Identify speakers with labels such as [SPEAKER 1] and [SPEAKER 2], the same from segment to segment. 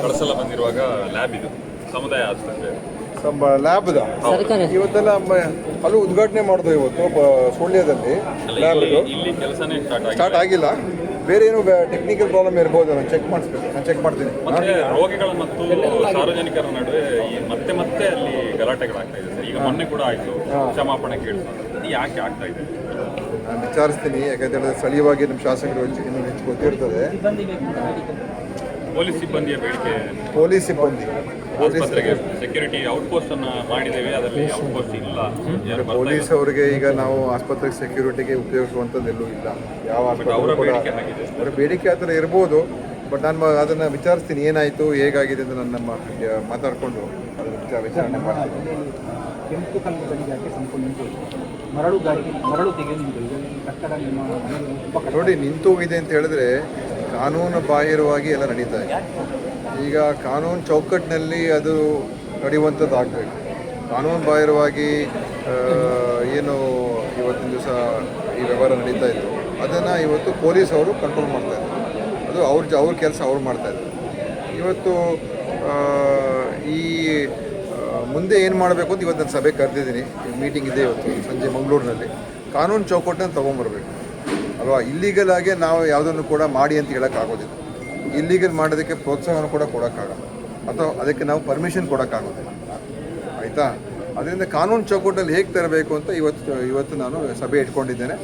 [SPEAKER 1] ಕಳಸಲ ಬಂದಿರುವಾಗ lab ಇದು ಸಮುದಾಯ ಆಸ್ಪತ್ರೆ.
[SPEAKER 2] ನಮ್ಮ ಲ್ಯಾಬ್ದ ಇವತ್ತೆಲ್ಲ ಅಲ್ಲೂ ಉದ್ಘಾಟನೆ ಮಾಡಿದ್ರು ಇವತ್ತು ಸುಳ್ಳ್ಯದಲ್ಲಿ ಸುಳ್ಯದಲ್ಲಿ ಲ್ಯಾಬ್
[SPEAKER 1] ಇಲ್ಲಿ ಇಲ್ಲಿ ಕೆಲಸನೇ ಸ್ಟಾರ್ಟ್
[SPEAKER 2] ಆಗಿಲ್ಲ. ಬೇರೆ ಏನು ಟೆಕ್ನಿಕಲ್ ಪ್ರಾಬ್ಲಮ್ ಇರ್ಬೋದು ನಾನು ಚೆಕ್ ಮಾಡಿಸ್ಬೇಕು. ನಾನು ಚೆಕ್ ಮಾಡ್ತೀನಿ.
[SPEAKER 1] ಮತ್ತೆ ರೋಗಿಗಳ ಮತ್ತು ಸಾರ್ವಜನಿಕರ ನಡುವೆ ಈ ಮತ್ತೆ ಮತ್ತೆ ಅಲ್ಲಿ ಗಲಾಟೆಗಳಾಗ್ತಾ ಇದೆ ಸರ್. ಈಗ ಮೊನ್ನೆ ಕೂಡ ಆಯ್ತು. ಕ್ಷಮಾಪಣೆ ಕೇಳ್ತಾರೆ ಇದು ಯಾಕೆ ಆಗ್ತಾ ಇದೆ?
[SPEAKER 2] ನಾನು ವಿಚಾರಿಸ್ತೀನಿ. ಯಾಕಂತ ಹೇಳಿದ್ರೆ ಸ್ಥಳೀಯವಾಗಿ ನಮ್ಮ ಶಾಸಕರು ಹೆಚ್ಚು ಇನ್ನೂ ಹೆಚ್ಚು ಗೊತ್ತಿರ್ತದೆ.
[SPEAKER 1] ಪೊಲೀಸ್ ಸಿಬ್ಬಂದಿಯ ಬೇಡಿಕೆ
[SPEAKER 2] ಪೊಲೀಸ್ ಸಿಬ್ಬಂದಿ.
[SPEAKER 1] ಆಸ್ಪತ್ರೆಗೆ ಸೆಕ್ಯೂರಿಟಿ ಔಟ್ಪೋಸ್ಟ್ ಅನ್ನ ಮಾಡಿದ್ದೇವೆ ಅದರಲ್ಲಿ ಔಟ್ಪೋಸ್ಟ್ ಇಲ್ಲ. ಯಾರು ಬರ್ತಾ
[SPEAKER 2] ಪೊಲೀಸ್ ಅವರಿಗೆ ಈಗ ನಾವು ಆಸ್ಪತ್ರೆಗೆ ಸೆಕ್ಯೂರಿಟಿಗೆ ಉಪಯೋಗಿಸುವಂಥದ್ದು ಎಲ್ಲೂ ಇಲ್ಲ. ಯಾವ
[SPEAKER 1] ಅವರ
[SPEAKER 2] ಆಸ್ಪತ್ರೆ ಕೂಡ
[SPEAKER 1] ಬೇಡಿಕೆ ಆಗಿದೆ
[SPEAKER 2] ಅವರ ಬೇಡಿಕೆ ಆ ಥರ ಇರ್ಬೋದು ಬಟ್ ನಾನು ಅದನ್ನ ವಿಚಾರಿಸ್ತೀನಿ ಏನಾಯಿತು ಹೇಗಾಗಿದೆ ಅಂತ ನನ್ನ ನಮ್ಮ ಮಾತಾಡಿಕೊಂಡು ಅದನ್ನ ವಿಚಾರ ವಿಚಾರಣೆ ಮಾಡ್ತೀನಿ.
[SPEAKER 3] ಕೆಂಪು ಕಲ್ಲು ಗಣಿಗಾರಿಕೆ ಸಂಪೂರ್ಣ ಮರಳು ತೆಗೆದು ಕಟ್ಟಡ.
[SPEAKER 2] ನೋಡಿ ನಿಂತು ಹೋಗಿದೆ ಅಂತ ಹೇಳಿದ್ರೆ ಕಾನೂನು ಬಾಹಿರವಾಗಿ ಎಲ್ಲ ನಡೀತಾ ಇದೆ. ಈಗ ಕಾನೂನು ಚೌಕಟ್ಟಿನಲ್ಲಿ ಅದು ನಡೆಯುವಂಥದ್ದು ಆಗಬೇಕು ಕಾನೂನು ಬಾಹಿರವಾಗಿ ಏನು ಇವತ್ತಿನ ದಿವಸ ಈ ವ್ಯವಹಾರ ನಡೀತಾ ಇತ್ತು ಅದನ್ನು ಇವತ್ತು ಪೊಲೀಸ್ ಅವರು ಕಂಟ್ರೋಲ್ ಮಾಡ್ತಾ ಇದ್ದಾರೆ. ಅದು ಅವ್ರ ಜ, ಅವ್ರ ಕೆಲಸ ಅವ್ರು ಮಾಡ್ತಾ ಇದ್ದಾರೆ. ಇವತ್ತು ಈ ಮುಂದೆ ಏನು ಮಾಡಬೇಕು ಅಂತ ಇವತ್ತು ನಾನು ಸಭೆ ಕರೆದಿದ್ದೀನಿ. ಮೀಟಿಂಗ್ ಇದೆ ಇವತ್ತು, ಸಂಜೆ ಮಂಗಳೂರಿನಲ್ಲಿ. ಕಾನೂನು ಚೌಕಟ್ಟನ್ನು ತೊಗೊಂಬರ್ಬೇಕು. ಅಲ್ವಾ? ಇಲ್ಲಿಗಲ್ ಆಗಿ ನಾವು ಯಾವುದನ್ನು ಕೂಡ ಮಾಡಿ ಅಂತ ಹೇಳೋಕ್ಕಾಗೋದಿಲ್ಲ ಇಲ್ಲಿಗಲ್ ಮಾಡೋದಕ್ಕೆ ಪ್ರೋತ್ಸಾಹನ ಕೂಡ ಕೊಡೋಕ್ಕಾಗಲ್ಲ. ಅಥವಾ ಅದಕ್ಕೆ ನಾವು ಪರ್ಮಿಷನ್ ಕೊಡೋಕ್ಕಾಗೋದಿಲ್ಲ. ಆಯಿತಾ? ಅದರಿಂದ ಕಾನೂನು ಚೌಕಟ್ಟಲ್ಲಿ ಹೇಗೆ ತರಬೇಕು ಅಂತ ಇವತ್ತು ಇವತ್ತು ನಾನು ಸಭೆ ಇಟ್ಕೊಂಡಿದ್ದೇನೆ.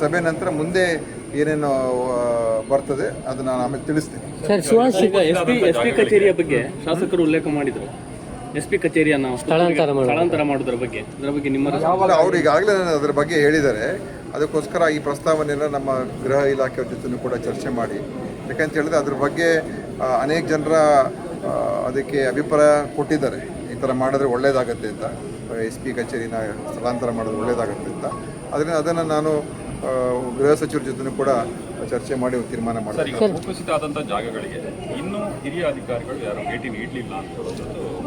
[SPEAKER 2] ಸಭೆ ನಂತರ ಮುಂದೆ ಏನೇನು ಬರ್ತದೆ ಅದು ನಾನು ಆಮೇಲೆ ತಿಳಿಸ್ತೀನಿ.
[SPEAKER 4] ಎಸ್ ಪಿ ಎಸ್ ಪಿ ಕಚೇರಿಯ ಬಗ್ಗೆ ಶಾಸಕರು ಉಲ್ಲೇಖ ಮಾಡಿದರು. ಎಸ್ ಪಿ ಕಚೇರಿಯನ್ನು ಸ್ಥಳಾಂತರ ಸ್ಥಳಾಂತರ ಮಾಡೋದ್ರ ಬಗ್ಗೆ. ಅದರ ಬಗ್ಗೆ ನಿಮ್ಮ
[SPEAKER 2] ಅವರು ಅವ್ರು ಈಗಾಗಲೇ ನಾನು ಅದರ ಬಗ್ಗೆ ಹೇಳಿದ್ದಾರೆ. ಅದಕ್ಕೋಸ್ಕರ ಈ ಪ್ರಸ್ತಾವನೆಯನ್ನು ನಮ್ಮ ಗೃಹ ಇಲಾಖೆಯ ಜೊತೆ ಕೂಡ ಚರ್ಚೆ ಮಾಡಿ. ಯಾಕಂತ ಹೇಳಿದ್ರೆ ಅದ್ರ ಬಗ್ಗೆ ಅನೇಕ ಜನರ ಆ, ಅದಕ್ಕೆ ಅಭಿಪ್ರಾಯ ಕೊಟ್ಟಿದ್ದಾರೆ. ಈ ಥರ ಮಾಡಿದ್ರೆ ಒಳ್ಳೆಯದಾಗತ್ತೆ ಅಂತ. ಎಸ್ ಪಿ ಕಚೇರಿನ ಸ್ಥಳಾಂತರ ಮಾಡೋದು ಒಳ್ಳೆಯದಾಗತ್ತೆ ಅಂತ. ಅದರಿಂದ ಅದನ್ನು ನಾನು ಗೃಹ ಸಚಿವರ ಜೊತೆ ಕೂಡ ಚರ್ಚೆ ಮಾಡಿ ಒಂದು ತೀರ್ಮಾನ
[SPEAKER 1] ಆದಂತ ಜಾಗಗಳಿಗೆ ಇನ್ನೂ ಹಿರಿಯ ಅಧಿಕಾರಿಗಳು ಯಾರು ಭೇಟಿ ನೀಡಲಿಲ್ಲ ಅಂತ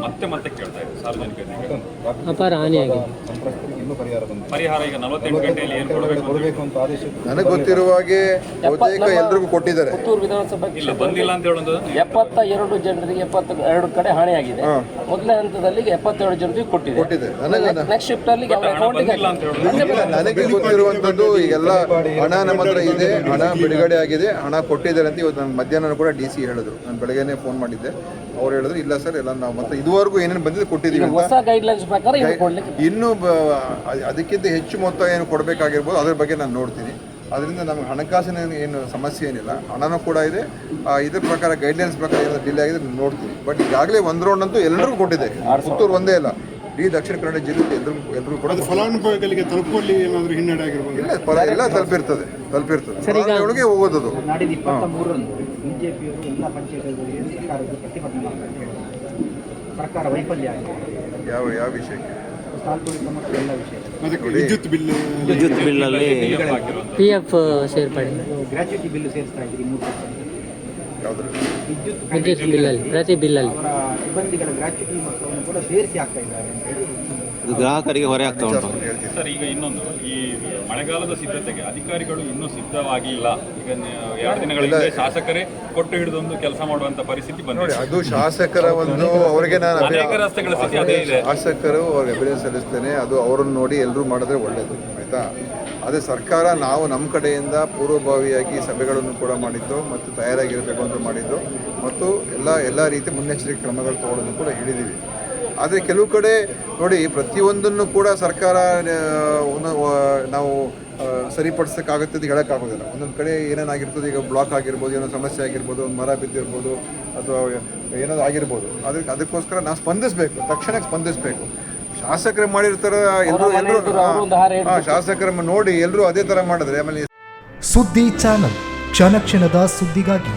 [SPEAKER 1] ಮತ್ತೆ ಮತ್ತೆ ಕೇಳ್ತಾ ಇದ್ದಾರೆ. ಸಾರ್ವಜನಿಕರಿಗೆ.
[SPEAKER 5] ಅಪಾರ ಬಂದಿದೆ.
[SPEAKER 1] ಪರಿಹಾರ ಈಗ ನಲವತ್ತೆಂಟು ಗಂಟೆಯಲ್ಲಿ ಏನು ಕೊಡಬೇಕು ಅಂತ
[SPEAKER 2] ನನಗೆ ಗೊತ್ತಿರುವ ಹಾಗೆ ಬಹುತೇಕ ಎಲ್ರಿಗೂ ಕೊಟ್ಟಿದ್ದಾರೆ.
[SPEAKER 4] ಪುತ್ತೂರು ವಿಧಾನಸಭೆ
[SPEAKER 1] ಇಲ್ಲ ಬಂದಿಲ್ಲ ಅಂತ ಹೇಳೋದು
[SPEAKER 4] ಎಪ್ಪತ್ತ ಎರಡು ಜನರಿಗೆ ಎಪ್ಪತ್ತ ಎರಡು ಕಡೆ ಹಾನಿಯಾಗಿದೆ
[SPEAKER 2] ಆಗಿದೆ.
[SPEAKER 4] ಮೊದಲನೇ ಹಂತದಲ್ಲಿ ಎಪ್ಪತ್ತೆರಡು ಜನರಿಗೆ ಕೊಟ್ಟಿದೆ.
[SPEAKER 2] ಕೊಟ್ಟಿದೆ. ನನಗೆ
[SPEAKER 4] ನೆಕ್ಸ್ಟ್ ಶಿಫ್ಟ್ ಅಲ್ಲಿ ಅವ್ರ ಅಕೌಂಟಿಗೆ
[SPEAKER 2] ಇಲ್ಲ, ನನಗೆ ಗೊತ್ತಿರುವಂಥದ್ದು ಈಗೆಲ್ಲ ಹಣ ನಮ್ಮ ಹತ್ರ ಇದೆ ಹಣ ಬಿಡುಗಡೆ ಆಗಿದೆ ಹಣ ಕೊಟ್ಟಿದ್ದಾರೆ ಅಂತ ಇವತ್ತು ನಾನು ಮಧ್ಯಾಹ್ನ ಕೂಡ ಡಿ ಸಿ ಹೇಳಿದ್ರು. ನಾನು ಬೆಳಗ್ಗೆನೆ ಫೋನ್ ಮಾಡಿದ್ದೆ. ಅವ್ರು ಹೇಳಿದ್ರು ಇಲ್ಲ ಸರ್ ಎಲ್ಲ ನಾವು ಮತ್ತೆ ಇದುವರೆಗೂ ಏನೇನು ಬಂದಿದೆ ಕೊಟ್ಟಿದ್ದೀವಿ
[SPEAKER 4] ಇನ್ನೂ ಪ್ರಕಾರ
[SPEAKER 2] ಇನ್ನು ಅದಕ್ಕಿಂತ ಹೆಚ್ಚು ಮೊತ್ತ ಏನು ಕೊಡಬೇಕಾಗಿರ್ಬೋದು ಅದ್ರ ಬಗ್ಗೆ ನಾನು ನೋಡ್ತೀನಿ. ಅದರಿಂದ ನಮಗೆ ಹಣಕಾಸಿನ ಏನು ಸಮಸ್ಯೆ ಏನಿಲ್ಲ. ಹಣನೂ ಕೂಡ ಇದೆ. ಇದ್ರ ಪ್ರಕಾರ ಗೈಡ್ಲೈನ್ಸ್ ಪ್ರಕಾರ ಏನಾದರೂ ಡಿಲೇ ಆಗಿದೆ ನಾನು ನೋಡ್ತೀನಿ. ಬಟ್ ಈಗಾಗಲೇ ಒಂದು ರೌಂಡ್ ಅಂತೂ ಎಲ್ಲರಿಗೂ ಕೊಟ್ಟಿದೆ. ಪುತ್ತೂರು ಒಂದೇ ಇಲ್ಲ ಇಡೀ ದಕ್ಷಿಣ ಕನ್ನಡ ಜಿಲ್ಲೆ ಎಲ್ಲರಿಗೂ ಎಲ್ಲರಿಗೂ ಕೂಡ
[SPEAKER 6] ಫಲಾನುಭವಿಗಳಿಗೆ ತಲುಪುವಲ್ಲಿ ಏನಾದರೂ ಹಿನ್ನಡೆ ಆಗಿರ್ಬೋದು.
[SPEAKER 2] ಇಲ್ಲ ಫಲ ಎಲ್ಲ ತಲುಪಿರ್ತದೆ. ತಲುಪಿರ್ತದೆ. ಒಳಗೆ ಹೋಗೋದು
[SPEAKER 3] ಅದು ಇಪ್ಪತ್ತ ಮೂರರಂದು ಬಿಜೆಪಿಯವರು ಎಲ್ಲ ಪಂಚಾಯತ್ಗಳಿಗೆ ಸರ್ಕಾರದ ಪ್ರತಿಭಟನೆ ಮಾಡ್ತಾರೆ. ಅಂತ ಹೇಳಿದ್ರು. ಸರ್ಕಾರ ವೈಫಲ್ಯ ಆಗಿದೆ.
[SPEAKER 2] ಯಾವ ಯಾವ ವಿಷಯಕ್ಕೆ?
[SPEAKER 3] ತಾಲ್ಪೂರಿತ ಮತ್ತು ಎಲ್ಲ ವಿಷಯ.
[SPEAKER 6] ವಿದ್ಯುತ್ ಬಿಲ್
[SPEAKER 1] ವಿದ್ಯುತ್ ಬಿಲ್ಲಲ್ಲಿ
[SPEAKER 5] ಪಿ ಎಫ್ ಸೇರ್ಪಡೆ.
[SPEAKER 3] ಗ್ರಾಚ್ಯುಟಿ ಬಿಲ್ ಸೇರಿಸ್ತಾ ಇದ್ದೀರಿ ಮೂರು ವಿದ್ಯುತ್
[SPEAKER 5] ವಿದ್ಯುತ್ ಬಿಲ್ಲಲ್ಲಿ ಪ್ರತಿ ಬಿಲ್ಲಲ್ಲಿ
[SPEAKER 3] ಸಿಬ್ಬಂದಿಗಳ ಗ್ರಾಚ್ಯುಟಿ ಮೊತ್ತವನ್ನು ಕೂಡ ಸೇರಿಸಿ ಆಗ್ತಾ ಇದ್ದಾರೆ ಅಂತ ಹೇಳಿ
[SPEAKER 7] ಗ್ರಾಹಕರಿಗೆ ಹೊರೆ ಆಗ್ತಾ ಉಂಟು.
[SPEAKER 1] ಸರ್ ಈಗ ಇನ್ನೊಂದು ಈ ಮಳೆಗಾಲದ ಸಿದ್ಧತೆಗೆ ಅಧಿಕಾರಿಗಳು ಇನ್ನೂ ಸಿದ್ಧವಾಗಿಲ್ಲ. ಈಗ ಎರಡು ದಿನಗಳಿಂದ ಶಾಸಕರೇ ಕೊಟ್ಟು ಹಿಡಿದೊಂದು ಕೆಲಸ ಮಾಡುವಂತ ಪರಿಸ್ಥಿತಿ
[SPEAKER 2] ನೋಡಿ
[SPEAKER 1] ಬಂದಿದೆ
[SPEAKER 2] ಅದು ಶಾಸಕರ ಒಂದು ಅವರಿಗೆ ನಾನು ಅಭಿ-
[SPEAKER 1] ಅನೇಕ ರಸ್ತೆಗಳ ಸ್ಥಿತಿ ಅದೇ ಇದೆ.
[SPEAKER 2] ಶಾಸಕರು ಅವ್ರಿಗೆ ಅಭಿನಂದನೆ ಸಲ್ಲಿಸ್ತೇನೆ. ಅದು ಅವರನ್ನು ನೋಡಿ ಎಲ್ಲರೂ ಮಾಡಿದ್ರೆ ಒಳ್ಳೆಯದು ಆಯ್ತಾ? ಅದೇ ಸರ್ಕಾರ ನಾವು ನಮ್ಮ ಕಡೆಯಿಂದ ಪೂರ್ವಭಾವಿಯಾಗಿ ಸಭೆಗಳನ್ನು ಕೂಡ ಮಾಡಿದ್ದು ಮತ್ತು ತಯಾರಾಗಿರಬೇಕು ಅಂತ ಮಾಡಿದ್ದು ಮತ್ತು ಎಲ್ಲ ಎಲ್ಲ ರೀತಿ ಮುನ್ನೆಚ್ಚರಿಕೆ ಕ್ರಮಗಳು ತಗೊಳ್ಳೋದು ಕೂಡ ಹೇಳಿದ್ದೀವಿ. ಆದರೆ ಕೆಲವು ಕಡೆ ನೋಡಿ ಪ್ರತಿಯೊಂದನ್ನು ಕೂಡ ಸರ್ಕಾರ ಒಂದು ನಾವು ಸರಿಪಡಿಸೋಕ್ಕಾಗುತ್ತೆ ಅಂತ ಹೇಳೋಕ್ಕಾಗೋದಿಲ್ಲ ಒಂದೊಂದು ಕಡೆ ಏನೇನಾಗಿರ್ತದೆ ಈಗ ಬ್ಲಾಕ್ ಆಗಿರ್ಬೋದು ಏನೋ ಸಮಸ್ಯೆ ಆಗಿರ್ಬೋದು ಒಂದು ಮರ ಬಿದ್ದಿರ್ಬೋದು ಅಥವಾ ಏನಾದ್ರು ಆಗಿರ್ಬೋದು. ಅದಕ್ಕೆ ಅದಕ್ಕೋಸ್ಕರ ನಾವು ಸ್ಪಂದಿಸಬೇಕು ತಕ್ಷಣಕ್ಕೆ ಸ್ಪಂದಿಸಬೇಕು. ಶಾಸಕರು ಮಾಡಿರ್ತಾರ ಎಲ್ಲರೂ ಎಲ್ಲರೂ
[SPEAKER 4] ಹಾ ಹಾರ
[SPEAKER 2] ಶಾಸಕರ ನೋಡಿ ಎಲ್ಲರೂ ಅದೇ ಥರ ಮಾಡಿದ್ರೆ ಆಮೇಲೆ
[SPEAKER 8] ಸುದ್ದಿ ಚಾನಲ್ ಕ್ಷಣ ಕ್ಷಣದ ಸುದ್ದಿಗಾಗಿ.